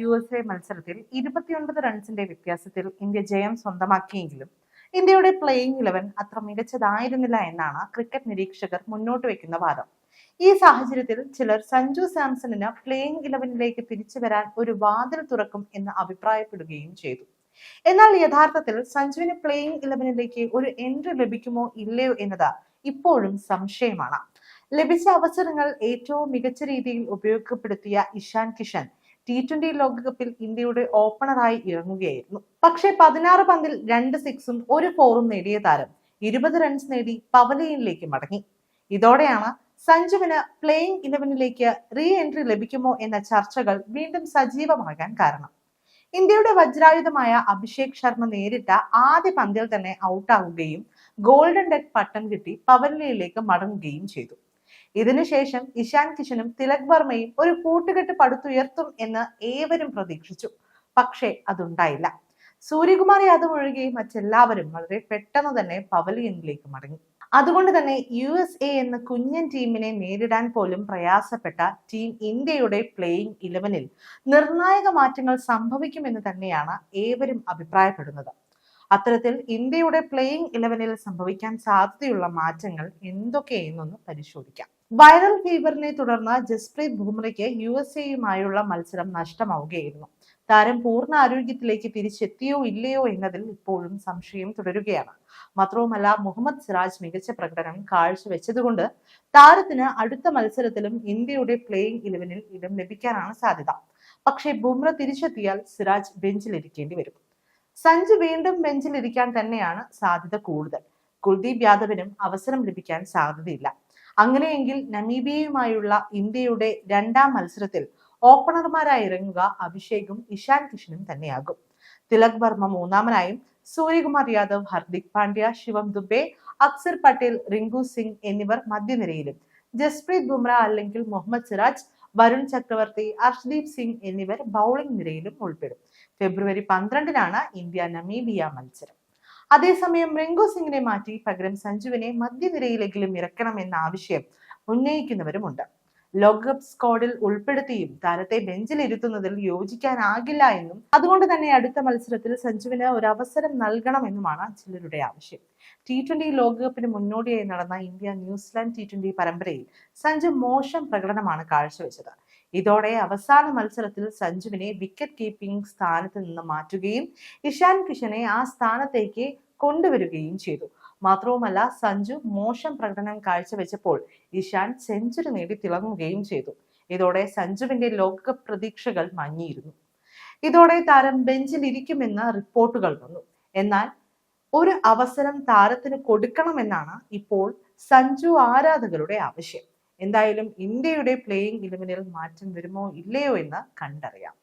U S A മത്സരത്തിൽ ഇരുപത്തിയൊൻപത് റൺസിന്റെ വ്യത്യാസത്തിൽ ഇന്ത്യ ജയം സ്വന്തമാക്കിയെങ്കിലും ഇന്ത്യയുടെ പ്ലേയിങ് ഇലവൻ അത്ര മികച്ചതായിരുന്നില്ല എന്നാണ് ക്രിക്കറ്റ് നിരീക്ഷകർ മുന്നോട്ട് വെക്കുന്ന വാദം. ഈ സാഹചര്യത്തിൽ ചിലർ സഞ്ജു സാംസണിന് പ്ലേയിങ് ഇലവനിലേക്ക് തിരിച്ചു വരാൻ ഒരു വാതിൽ തുറക്കും എന്ന് അഭിപ്രായപ്പെടുകയും ചെയ്തു. എന്നാൽ യഥാർത്ഥത്തിൽ സഞ്ജുവിന് പ്ലേയിങ് ഇലവനിലേക്ക് ഒരു എൻട്രി ലഭിക്കുമോ ഇല്ലയോ എന്നത് ഇപ്പോഴും സംശയമാണ്. ലഭിച്ച അവസരങ്ങൾ ഏറ്റവും മികച്ച രീതിയിൽ ഉപയോഗപ്പെടുത്തിയ ഇഷാൻ കിഷൻ ടി ട്വന്റി ലോകകപ്പിൽ ഇന്ത്യയുടെ ഓപ്പണറായി ഇറങ്ങുകയായിരുന്നു. പക്ഷേ പതിനാറ് പന്തിൽ രണ്ട് സിക്സും ഒരു ഫോറും നേടിയ താരം ഇരുപത് റൺസ് നേടി പവലിയനിലേക്ക് മടങ്ങി. ഇതോടെയാണ് സഞ്ജുവിന് പ്ലേയിങ് ഇലവനിലേക്ക് റീ എൻട്രി ലഭിക്കുമോ എന്ന ചർച്ചകൾ വീണ്ടും സജീവമാകാൻ കാരണം. ഇന്ത്യയുടെ വജ്രായുധമായ അഭിഷേക് ശർമ്മ നേരിട്ട ആദ്യ പന്തിൽ തന്നെ ഔട്ടാവുകയും ഗോൾഡൻ ഡെക്ക് പട്ടം കിട്ടി പവലിയനിലേക്ക് മടങ്ങുകയും ചെയ്തു. ഇതിനുശേഷം ഇഷാൻ കിഷനും തിലക് വർമ്മയും ഒരു കൂട്ടുകെട്ട് പടുത്തുയർത്തും എന്ന് ഏവരും പ്രതീക്ഷിച്ചു. പക്ഷേ അതുണ്ടായില്ല. സൂര്യകുമാർ യാദവ് ഒഴികെ മറ്റെല്ലാവരും വളരെ പെട്ടെന്ന് തന്നെ പവലിയനിലേക്ക് മടങ്ങി. അതുകൊണ്ട് തന്നെ യു എസ് എ എന്ന കുഞ്ഞൻ ടീമിനെ നേരിടാൻ പോലും പ്രയാസപ്പെട്ട ടീം ഇന്ത്യയുടെ പ്ലേയിങ് ഇലവനിൽ നിർണായക മാറ്റങ്ങൾ സംഭവിക്കുമെന്ന് തന്നെയാണ് ഏവരും അഭിപ്രായപ്പെടുന്നത്. അത്തരത്തിൽ ഇന്ത്യയുടെ പ്ലേയിങ് ഇലവനിൽ സംഭവിക്കാൻ സാധ്യതയുള്ള മാറ്റങ്ങൾ എന്തൊക്കെയെന്നൊന്ന് പരിശോധിക്കാം. വൈറൽ ഫീവറിനെ തുടർന്ന് ജസ്പ്രീത് ബുംറയ്ക്ക് യു എസ് എയുമായുള്ള മത്സരം നഷ്ടമാവുകയായിരുന്നു. താരം പൂർണ ആരോഗ്യത്തിലേക്ക് തിരിച്ചെത്തിയോ ഇല്ലയോ എന്നതിൽ ഇപ്പോഴും സംശയം തുടരുകയാണ്. മാത്രവുമല്ല മുഹമ്മദ് സിറാജ് മികച്ച പ്രകടനം കാഴ്ചവെച്ചതുകൊണ്ട് താരത്തിന് അടുത്ത മത്സരത്തിലും ഇന്ത്യയുടെ പ്ലേയിങ് ഇലവനിൽ ഇടം ലഭിക്കാനാണ് സാധ്യത. പക്ഷേ ബുംറ തിരിച്ചെത്തിയാൽ സിറാജ് ബെഞ്ചിലിരിക്കേണ്ടി വരും. സഞ്ജു വീണ്ടും ബെഞ്ചിലിരിക്കാൻ തന്നെയാണ് സാധ്യത കൂടുതൽ. കുൽദീപ് യാദവിനും അവസരം ലഭിക്കാൻ സാധ്യതയില്ല. അങ്ങനെയെങ്കിൽ നമീബിയയുമായുള്ള ഇന്ത്യയുടെ രണ്ടാം മത്സരത്തിൽ ഓപ്പണർമാരായി ഇറങ്ങുക അഭിഷേകും ഇഷാൻ കിഷനും തന്നെയാകും. തിലക് വർമ്മ മൂന്നാമനായും സൂര്യകുമാർ യാദവ് ഹർദിക് പാണ്ഡ്യ ശിവം ദുബെ അക്സർ പട്ടേൽ റിങ്കു സിംഗ് എന്നിവർ മധ്യനിരയിലും. ജസ്പ്രീത് ബുംറ അല്ലെങ്കിൽ മുഹമ്മദ് സിറാജ് വരുൺ ചക്രവർത്തി അർഷ്ദീപ് സിംഗ് എന്നിവർ ബൗളിംഗ് നിരയിലും ഉൾപ്പെടും. ഫെബ്രുവരി പന്ത്രണ്ടിനാണ് ഇന്ത്യ നമീബിയ മത്സരം. അതേസമയം റിങ്കു സിംഗിനെ മാറ്റി പകരം സഞ്ജുവിനെ മധ്യനിരയിലെങ്കിലും ഇറക്കണമെന്ന ആവശ്യം ഉന്നയിക്കുന്നവരുമുണ്ട്. ലോകകപ്പ് സ്ക്വാഡിൽ ഉൾപ്പെടുത്തിയും താരത്തെ ബെഞ്ചിലിരുത്തുന്നതിൽ യോജിക്കാനാകില്ല എന്നും അതുകൊണ്ട് തന്നെ അടുത്ത മത്സരത്തിൽ സഞ്ജുവിന് ഒരു അവസരം നൽകണമെന്നുമാണ് ചിലരുടെ ആവശ്യം. ടി ട്വന്റി ലോകകപ്പിന് മുന്നോടിയായി നടന്ന ഇന്ത്യ ന്യൂസിലാൻഡ് ടി ട്വന്റി പരമ്പരയിൽ സഞ്ജു മോശം പ്രകടനമാണ് കാഴ്ചവെച്ചത്. ഇതോടെ അവസാന മത്സരത്തിൽ സഞ്ജുവിനെ വിക്കറ്റ് കീപ്പിംഗ് സ്ഥാനത്ത് നിന്ന് മാറ്റുകയും ഇഷാൻ കിഷനെ ആ സ്ഥാനത്തേക്ക് കൊണ്ടുവരികയും ചെയ്തു. മാത്രവുമല്ല സഞ്ജു മോശം പ്രകടനം കാഴ്ചവെച്ചപ്പോൾ ഇഷാൻ സെഞ്ചുറി നേടി തിളങ്ങുകയും ചെയ്തു. ഇതോടെ സഞ്ജുവിന്റെ ലോകകപ്പ് പ്രതീക്ഷകൾ മങ്ങിയിരുന്നു. ഇതോടെ താരം ബെഞ്ചിൽ ഇരിക്കുമെന്ന റിപ്പോർട്ടുകൾ വന്നു. എന്നാൽ ഒരു അവസരം താരത്തിന് കൊടുക്കണമെന്നാണ് ഇപ്പോൾ സഞ്ജു ആരാധകരുടെ ആവശ്യം. എന്തായാലും ഇന്ത്യയുടെ പ്ലേയിങ് ഇലവനിൽ മാറ്റം വരുമോ ഇല്ലയോ എന്ന് കണ്ടറിയാം.